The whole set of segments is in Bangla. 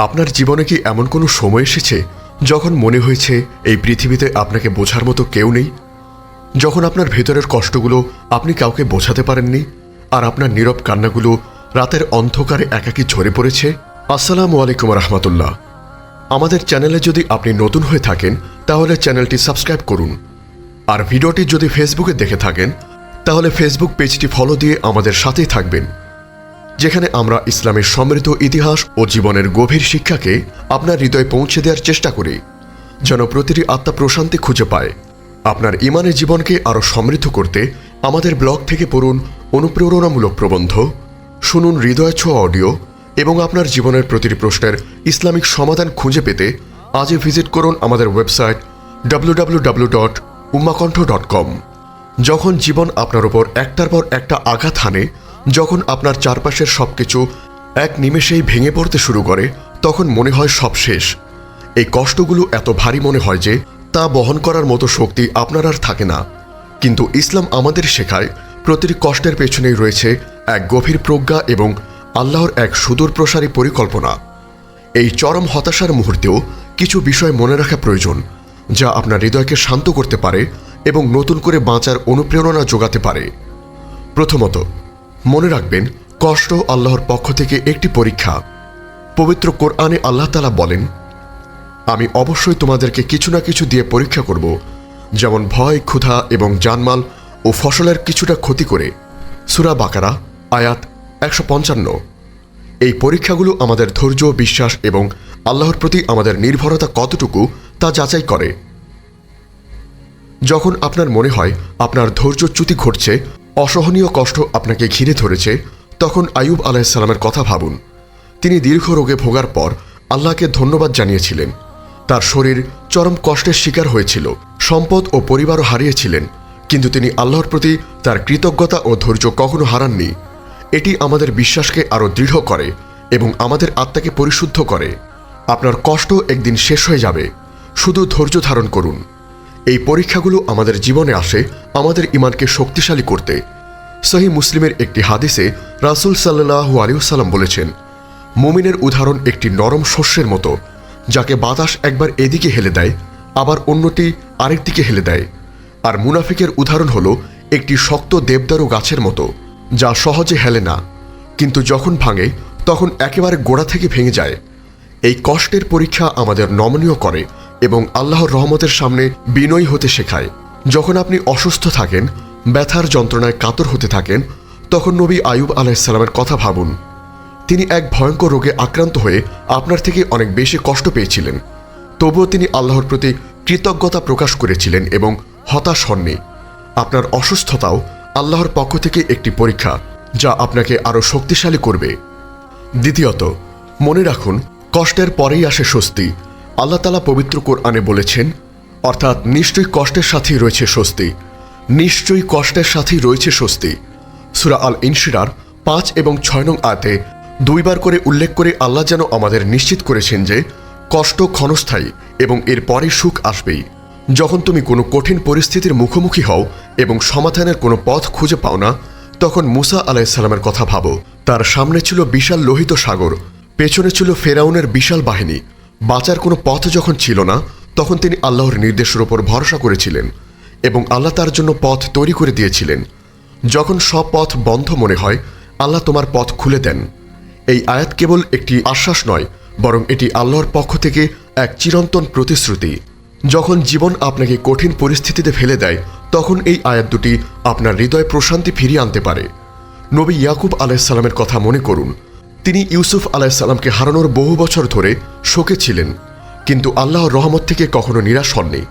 আপনার জীবনে কি এমন কোনো সময় এসেছে যখন মনে হয়েছে এই পৃথিবীতে আপনাকে বোঝার মতো কেউ নেই? যখন আপনার ভেতরের কষ্টগুলো আপনি কাউকে বোঝাতে পারেননি আর আপনার নীরব কান্নাগুলো রাতের অন্ধকারে একাকী ঝরে পড়েছে? আসসালামু আলাইকুম রহমতুল্লাহ। আমাদের চ্যানেলে যদি আপনি নতুন হয়ে থাকেন, তাহলে চ্যানেলটি সাবস্ক্রাইব করুন। আর ভিডিওটি যদি ফেসবুকে দেখে থাকেন, তাহলে ফেসবুক পেজটি ফলো দিয়ে আমাদের সাথেই থাকবেন। যেখানে আমরা ইসলামের সমৃদ্ধ ইতিহাস ও জীবনের গভীর শিক্ষাকে আপনার হৃদয়ে পৌঁছে দেওয়ার চেষ্টা করি। যেন প্রতিটি আত্মা প্রশান্তি খুঁজে পায়। আপনার ইমানের জীবনকে আরও সমৃদ্ধ করতে আমাদের ব্লগ থেকে পড়ুন অনুপ্রেরণামূলক প্রবন্ধ, শুনুন হৃদয় ছোঁয়া অডিও এবং আপনার জীবনের প্রতিটি প্রশ্নের ইসলামিক সমাধান খুঁজে পেতে আজই ভিজিট করুন আমাদের website W dot dot com যখন জীবন আপনার উপর একটার পর একটা আঘাত হানে যখন আপনার চারপাশের সবকিছু এক নিমেষেই ভেঙে পড়তে শুরু করে, তখন মনে হয় সব শেষ। এই কষ্টগুলো এত ভারী মনে হয় যে তা বহন করার মতো শক্তি আপনার আর থাকে না। কিন্তু ইসলাম আমাদের শেখায়, প্রতিটি কষ্টের পেছনেই রয়েছে এক গভীর প্রজ্ঞা এবং আল্লাহর এক সুদূর প্রসারী পরিকল্পনা। এই চরম হতাশার মুহূর্তেও কিছু বিষয় মনে রাখা প্রয়োজন, যা আপনার হৃদয়কে শান্ত করতে পারে এবং নতুন করে বাঁচার অনুপ্রেরণা যোগাতে পারে। প্রথমত মনে রাখবেন, কষ্ট আল্লাহর পক্ষ থেকে একটি পরীক্ষা। পবিত্র কোরআনে আল্লাহ তালা বলেন, আমি অবশ্যই তোমাদেরকে কিছু না কিছু দিয়ে পরীক্ষা করব, যেমন ভয়, ক্ষুধা এবং জানমাল ও ফসলের কিছুটা ক্ষতি করে। সুরা বাকারা, আয়াত একশো পঞ্চান্ন। এই পরীক্ষাগুলো আমাদের ধৈর্য, বিশ্বাস এবং আল্লাহর প্রতি আমাদের নির্ভরতা কতটুকু তা যাচাই করে। যখন আপনার মনে হয় আপনার ধৈর্যচ্যুতি ঘটছে অসহনীয় কষ্ট আপনাকে ঘিরে ধরেছে, তখন আয়ুব আলাইসাল্লামের কথা ভাবুন। তিনি দীর্ঘ রোগে ভোগার পর আল্লাহকে ধন্যবাদ জানিয়েছিলেন। তার শরীর চরম কষ্টের শিকার হয়েছিল, সম্পদ ও পরিবারও হারিয়েছিলেন, কিন্তু তিনি আল্লাহর প্রতি তার কৃতজ্ঞতা ও ধৈর্য কখনো হারাননি। এটি আমাদের বিশ্বাসকে আরও দৃঢ় করে এবং আমাদের আত্মাকে পরিশুদ্ধ করে। আপনার কষ্ট একদিন শেষ হয়ে যাবে। শুধু ধৈর্য ধারণ করুন। এই পরীক্ষাগুলো আমাদের জীবনে আসে আমাদের ইমানকে শক্তিশালী করতে। সহি মুসলিমের একটি হাদিসে রাসুল সাল্লাহু আলিউসাল্লাম বলেছেন, মুমিনের উদাহরণ একটি নরম শস্যের মতো, যাকে বাতাস একবার এদিকে হেলে দেয়, আবার অন্যটি আরেক দিকে হেলে দেয়। আর মুনাফিকের উদাহরণ হলো একটি শক্ত দেবদারু গাছের মতো, যা সহজে হেলে না, কিন্তু যখন ভাঙে, তখন একেবারে গোড়া থেকে ভেঙে যায়। এই কষ্টের পরীক্ষা আমাদের নমনীয় করে এবং আল্লাহর রহমতের সামনে বিনয়ী হতে শেখায়। যখন আপনি অসুস্থ থাকেন, ব্যথার যন্ত্রণায় কাতর হতে থাকেন, তখন নবী আয়ুব আলাইসাল্লামের কথা ভাবুন। তিনি এক ভয়ঙ্কর রোগে আক্রান্ত হয়ে আপনার থেকে অনেক বেশি কষ্ট পেয়েছিলেন। তবুও তিনি আল্লাহর প্রতি কৃতজ্ঞতা প্রকাশ করেছিলেন এবং হতাশ হননি। আপনার অসুস্থতাও আল্লাহর পক্ষ থেকে একটি পরীক্ষা, যা আপনাকে আরও শক্তিশালী করবে। দ্বিতীয়ত, মনে রাখুন, কষ্টের পরেই আসে স্বস্তি। আল্লাহ তালা পবিত্র কোরআনে বলেছেন, অর্থাৎ নিশ্চয়ই কষ্টের সাথেই রয়েছে স্বস্তি। নিশ্চয়ই কষ্টের সাথেই রয়েছে স্বস্তি। সুরা আল ইনশিরার পাঁচ এবং ছয় নং আয়াতে দুইবার করে উল্লেখ করে আল্লাহ যেন আমাদের নিশ্চিত করেছেন যে, কষ্ট ক্ষণস্থায়ী এবং এর পরে সুখ আসবেই। যখন তুমি কোনো কঠিন পরিস্থিতির মুখোমুখি হও এবং সমাধানের কোনো পথ খুঁজে পাও না, তখন মুসা আলাইসাল্লামের কথা ভাবো। তার সামনে ছিল বিশাল লোহিত সাগর, পেছনে ছিল ফেরাউনের বিশাল বাহিনী। বাঁচার কোনো পথ যখন ছিল না, তখন তিনি আল্লাহর নির্দেশের ওপর ভরসা করেছিলেন এবং আল্লাহ তার জন্য পথ তৈরি করে দিয়েছিলেন। যখন সব পথ বন্ধ মনে হয়, আল্লাহ তোমার পথ খুলে দেন। এই আয়াত কেবল একটি আশ্বাস নয়, বরং এটি আল্লাহর পক্ষ থেকে এক চিরন্তন প্রতিশ্রুতি। যখন জীবন আপনাকে কঠিন পরিস্থিতিতে ফেলে দেয়, তখন এই আয়াত দুটি আপনার হৃদয় প্রশান্তি ফিরিয়ে আনতে পারে। নবী ইয়াকুব আলাইসাল্লামের কথা মনে করুন। তিনি ইউসুফ আলাইসাল্লামকে হারানোর বহু বছর ধরে শোকে ছিলেন, কিন্তু আল্লাহর রহমত থেকে কখনো নিরাশ হননি।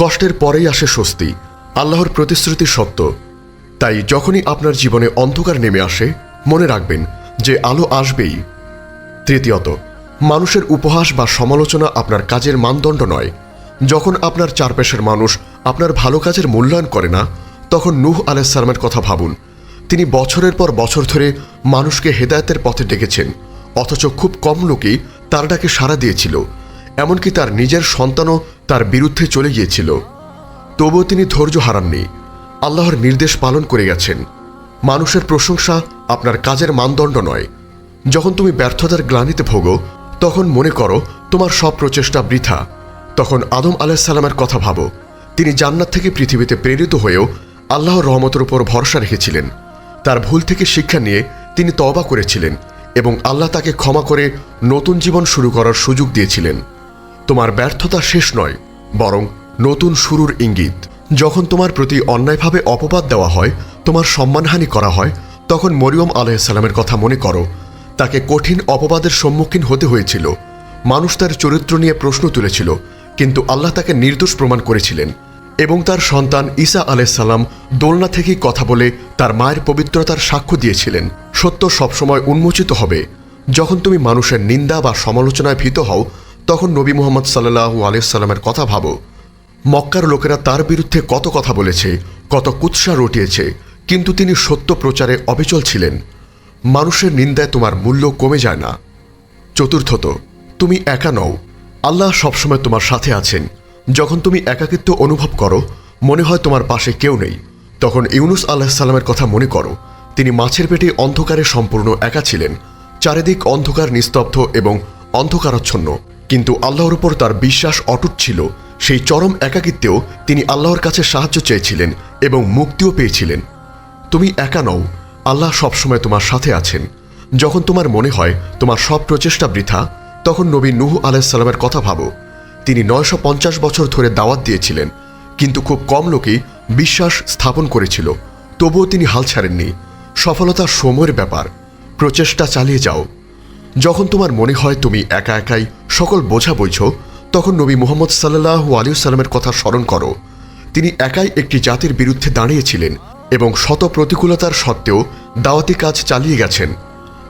কষ্টের পরেই আসে স্বস্তি, আল্লাহর প্রতিশ্রুতি সত্য। তাই যখনই আপনার জীবনে অন্ধকার নেমে আসে, মনে রাখবেন যে আলো আসবেই। তৃতীয়ত, মানুষের উপহাস বা সমালোচনা আপনার কাজের মানদণ্ড নয়। যখন আপনার চারপাশের মানুষ আপনার ভালো কাজের মূল্যায়ন করে না, তখন নূহ আলাইসালামের কথা ভাবুন। তিনি বছরের পর বছর ধরে মানুষকে হেদায়তের পথে ডেকেছেন, অথচ খুব কম লোকই তার ডাকে সাড়া দিয়েছিল, এমনকি তার নিজের সন্তানও তার বিরুদ্ধে চলে গিয়েছিল। তবুও তিনি ধৈর্য হারাননি, আল্লাহর নির্দেশ পালন করে গেছেন। মানুষের প্রশংসা আপনার কাজের মানদণ্ড নয়। যখন তুমি ব্যর্থতার গ্লানিতে ভোগো, তখন মনে করো তোমার সব প্রচেষ্টা বৃথা। তখন আদম আলাহিসাল্লামের কথা ভাবো। তিনি জান্নাত থেকে পৃথিবীতে প্রেরিত হয়েও আল্লাহর রহমতের উপর ভরসা রেখেছিলেন। তার ভুল থেকে শিক্ষা নিয়ে তিনি তওবা করেছিলেন এবং আল্লাহ তাকে ক্ষমা করে নতুন জীবন শুরু করার সুযোগ দিয়েছিলেন। তোমার ব্যর্থতা শেষ নয়, বরং নতুন শুরুর ইঙ্গিত। যখন তোমার প্রতি অন্যায়ভাবে অপবাদ দেওয়া হয়, তোমার সম্মানহানি করা হয়, তখন মরিয়ম আলাইসাল্লামের কথা মনে করো। তাকে কঠিন অপবাদের সম্মুখীন হতে হয়েছিল। মানুষ তার চরিত্র নিয়ে প্রশ্ন তুলেছিল, কিন্তু আল্লাহ তাকে নির্দোষ প্রমাণ করেছিলেন। এবং তার সন্তান ঈসা আলাইসাল্লাম দোলনা থেকেই কথা বলে তার মায়ের পবিত্রতার সাক্ষ্য দিয়েছিলেন। সত্য সবসময় উন্মোচিত হবে। যখন তুমি মানুষের নিন্দা বা সমালোচনায় ভীত হও, তখন নবী মোহাম্মদ সাল্লাহু আলাইসাল্লামের কথা ভাবো। মক্কার লোকেরা তার বিরুদ্ধে কত কথা বলেছে, কত কুৎসা রটিয়েছে, কিন্তু তিনি সত্য প্রচারে অবিচল ছিলেন। মানুষের নিন্দায় তোমার মূল্য কমে যায় না। চতুর্থত, তুমি একা নও। আল্লাহ সবসময় তোমার সাথে আছেন। যখন তুমি একাকিত্ব অনুভব করো, মনে হয় তোমার পাশে কেউ নেই। তখন ইউনুস আল্লাহিসাল্লামের কথা মনে করো। তিনি মাছের পেটে অন্ধকারে সম্পূর্ণ একা ছিলেন। চারিদিক অন্ধকার, নিস্তব্ধ এবং অন্ধকারাচ্ছন্ন। কিন্তু আল্লাহর উপর তার বিশ্বাস অটুট ছিল। সেই চরম একাকিত্বেও তিনি আল্লাহর কাছে সাহায্য চেয়েছিলেন এবং মুক্তিও পেয়েছিলেন। তুমি একা নও। আল্লাহ সবসময় তোমার সাথে আছেন। যখন তোমার মনে হয় তোমার সব প্রচেষ্টা বৃথা, তখন নবী নুহ আলাইসাল্লামের কথা ভাবো। তিনি নয়শো পঞ্চাশ বছর ধরে দাওয়াত দিয়েছিলেন, কিন্তু খুব কম লোকেই বিশ্বাস স্থাপন করেছিল। তবুও তিনি হাল ছাড়েননি। সফলতা সময়ের ব্যাপার। প্রচেষ্টা চালিয়ে যাও। যখন তোমার মনে হয় তুমি একা একাই সকল বোঝা বইছ, তখন নবী মুহাম্মদ সাল্লাহ আলিউসাল্লামের কথা স্মরণ করো। তিনি একাই একটি জাতির বিরুদ্ধে দাঁড়িয়েছিলেন এবং শত প্রতিকূলতার সত্ত্বেও দাওয়াতি কাজ চালিয়ে গেছেন।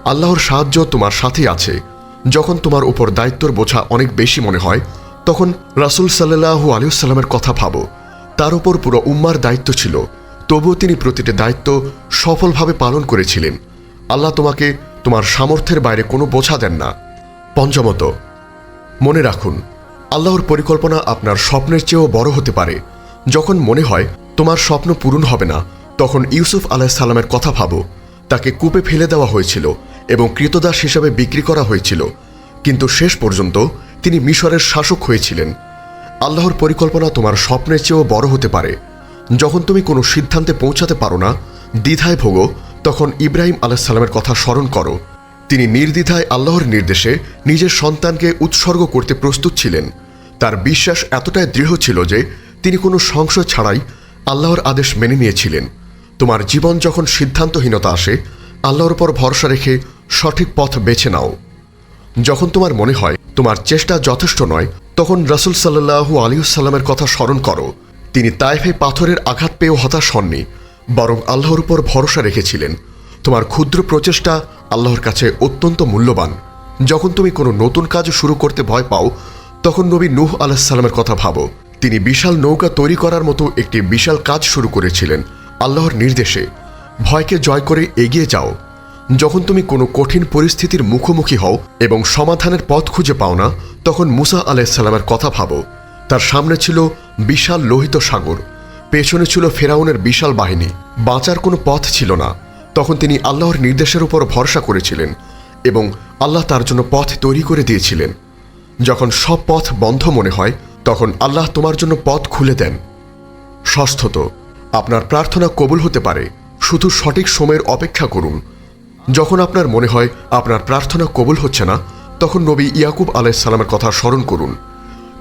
আল্লাহর সাহায্য তোমার সাথেই আছে। যখন তোমার উপর দায়িত্বর বোঝা অনেক বেশি মনে হয় তখন রাসুল সাল্লাহু আলিউসাল্লামের কথা ভাবো। তার উপর পুরো উম্মার দায়িত্ব ছিল। তবুও তিনি প্রতিটি দায়িত্ব সফলভাবে পালন করেছিলেন। আল্লাহ তোমাকে তোমার সামর্থ্যের বাইরে কোনো বোঝা দেন না। পঞ্চমত, মনে রাখুন, আল্লাহর পরিকল্পনা আপনার স্বপ্নের চেয়েও বড় হতে পারে। যখন মনে হয় তোমার স্বপ্ন পূরণ হবে না, তখন ইউসুফ আলাহিসাল্লামের কথা ভাবো। তাকে কূপে ফেলে দেওয়া হয়েছিল এবং কৃতদাস হিসাবে বিক্রি করা হয়েছিল। কিন্তু শেষ পর্যন্ত তিনি মিশরের শাসক হয়েছিলেন। আল্লাহর পরিকল্পনা তোমার স্বপ্নের চেয়েও বড় হতে পারে। যখন তুমি কোনো সিদ্ধান্তে পৌঁছাতে পারো না, দ্বিধায় ভোগো, তখন ইব্রাহিম আলাহিসাল্লামের কথা স্মরণ করো। তিনি নির্দ্বিধায় আল্লাহর নির্দেশে নিজের সন্তানকে উৎসর্গ করতে প্রস্তুত ছিলেন। তার বিশ্বাস এতটাই দৃঢ় ছিল যে তিনি কোনো সংশয় ছাড়াই আল্লাহর আদেশ মেনে নিয়েছিলেন। তোমার জীবন যখন সিদ্ধান্তহীনতা আসে, আল্লাহর উপর ভরসা রেখে সঠিক পথ বেছে নাও। যখন তোমার মনে হয় তোমার চেষ্টা যথেষ্ট নয়, তখন রাসুল সাল্লাহু আলিউসাল্লামের কথা স্মরণ করো। তিনি তাইফে পাথরের আঘাত পেয়েও হতাশ হননি, বরং আল্লাহর উপর ভরসা রেখেছিলেন। তোমার ক্ষুদ্র প্রচেষ্টা আল্লাহর কাছে অত্যন্ত মূল্যবান। যখন তুমি কোনো নতুন কাজ শুরু করতে ভয় পাও, তখন নবী নূহ আলাহিসাল্লামের কথা ভাবো। তিনি বিশাল নৌকা তৈরি করার মতো একটি বিশাল কাজ শুরু করেছিলেন, আল্লাহর নির্দেশে। ভয়কে জয় করে এগিয়ে যাও। যখন তুমি কোনো কঠিন পরিস্থিতির মুখোমুখি হও এবং সমাধানের পথ খুঁজে পাও না, তখন মুসা আলাইসাল্লামের কথা ভাবো। তার সামনে ছিল বিশাল লোহিত সাগর, পেছনে ছিল ফেরাউনের বিশাল বাহিনী। বাঁচার কোনো পথ ছিল না। তখন তিনি আল্লাহর নির্দেশের উপর ভরসা করেছিলেন এবং আল্লাহ তার জন্য পথ তৈরি করে দিয়েছিলেন। যখন সব পথ বন্ধ মনে হয়, তখন আল্লাহ তোমার জন্য পথ খুলে দেন। ষষ্ঠত, আপনার প্রার্থনা কবুল হতে পারে। শুধু সঠিক সময়ের অপেক্ষা করুন। যখন আপনার মনে হয় আপনার প্রার্থনা কবুল হচ্ছে না, তখন নবী ইয়াকুব আলাইসাল্লামের কথা স্মরণ করুন।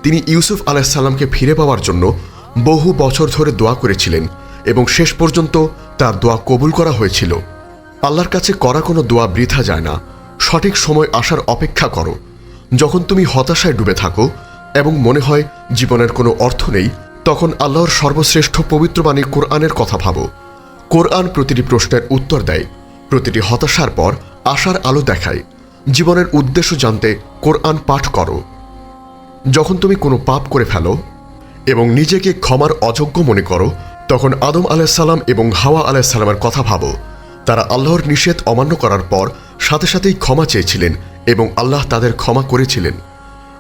তিনি ইউসুফ আলাইসাল্লামকে ফিরে পাওয়ার জন্য বহু বছর ধরে দোয়া করেছিলেন এবং শেষ পর্যন্ত তার দোয়া কবুল করা হয়েছিল। আল্লাহর কাছে করা কোনো দোয়া বৃথা যায় না, সঠিক সময় আসার অপেক্ষা করো। যখন তুমি হতাশায় ডুবে থাকো এবং মনে হয় জীবনের কোনো অর্থ নেই, তখন আল্লাহর সর্বশ্রেষ্ঠ পবিত্রবাণী কোরআনের কথা ভাবো। কোরআন প্রতিটি প্রশ্নের উত্তর দেয়। প্রতিটি হতাশার পর আশার আলো দেখায়। জীবনের উদ্দেশ্য জানতে কোরআন পাঠ করো। যখন তুমি কোনো পাপ করে ফেলো এবং নিজেকে ক্ষমার অযোগ্য মনে করো, তখন আদম আলাইসাল্লাম এবং হাওয়া আলাইসাল্লামের কথা ভাবো। তারা আল্লাহর নিষেধ অমান্য করার পর সাথে সাথেই ক্ষমা চেয়েছিলেন এবং আল্লাহ তাদের ক্ষমা করেছিলেন।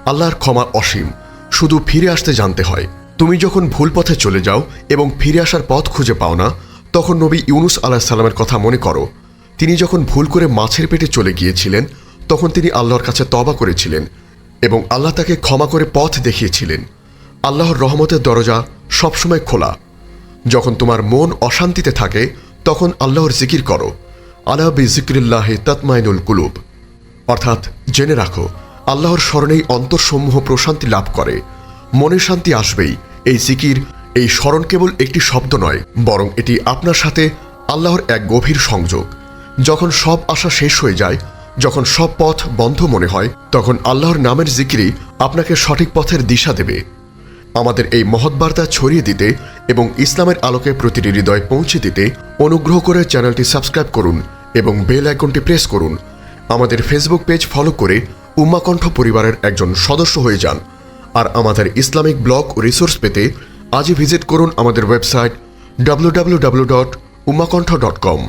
আল্লাহর ক্ষমা অসীম, শুধু ফিরে আসতে জানতে হয়। তুমি যখন ভুল পথে চলে যাও এবং ফিরে আসার পথ খুঁজে পাও না, তখন নবী ইউনুস আলাহিসাল্লামের কথা মনে করো। তিনি যখন ভুল করে মাছের পেটে চলে গিয়েছিলেন, তখন তিনি আল্লাহর কাছে তবা করেছিলেন এবং আল্লাহ তাকে ক্ষমা করে পথ দেখিয়েছিলেন। আল্লাহর রহমতের দরজা সবসময় খোলা। যখন তোমার মন অশান্তিতে থাকে, তখন আল্লাহর জিকির করো। আলা বি জিক্রিল্লাহে তৎমাইনুল কুলুব। অর্থাৎ জেনে রাখো, আল্লাহর স্মরণেই অন্তরসমূহ প্রশান্তি লাভ করে। মনে শান্তি আসবেই। এই জিকির, এই স্মরণ কেবল একটি শব্দ নয়, বরং এটি আপনার সাথে আল্লাহর এক গভীর সংযোগ। যখন সব আশা শেষ হয়ে যায়, যখন সব পথ বন্ধ মনে হয়, তখন আল্লাহর নামের জিকিরি আপনাকে সঠিক পথের দিশা দেবে। আমাদের এই মহৎ বার্তা ছড়িয়ে দিতে এবং ইসলামের আলোকে প্রতিটি হৃদয় পৌঁছে দিতে অনুগ্রহ করে চ্যানেলটি সাবস্ক্রাইব করুন এবং বেল আইকনটি প্রেস করুন। আমাদের ফেসবুক পেজ ফলো করে উম্মাকণ্ঠ পরিবারের একজন সদস্য হয়ে যান। আর আমাদের ইসলামিক ব্লগ রিসোর্স পেতে আজই ভিজিট করুন আমাদের website W W W dot উম্মাকণ্ঠ dot কম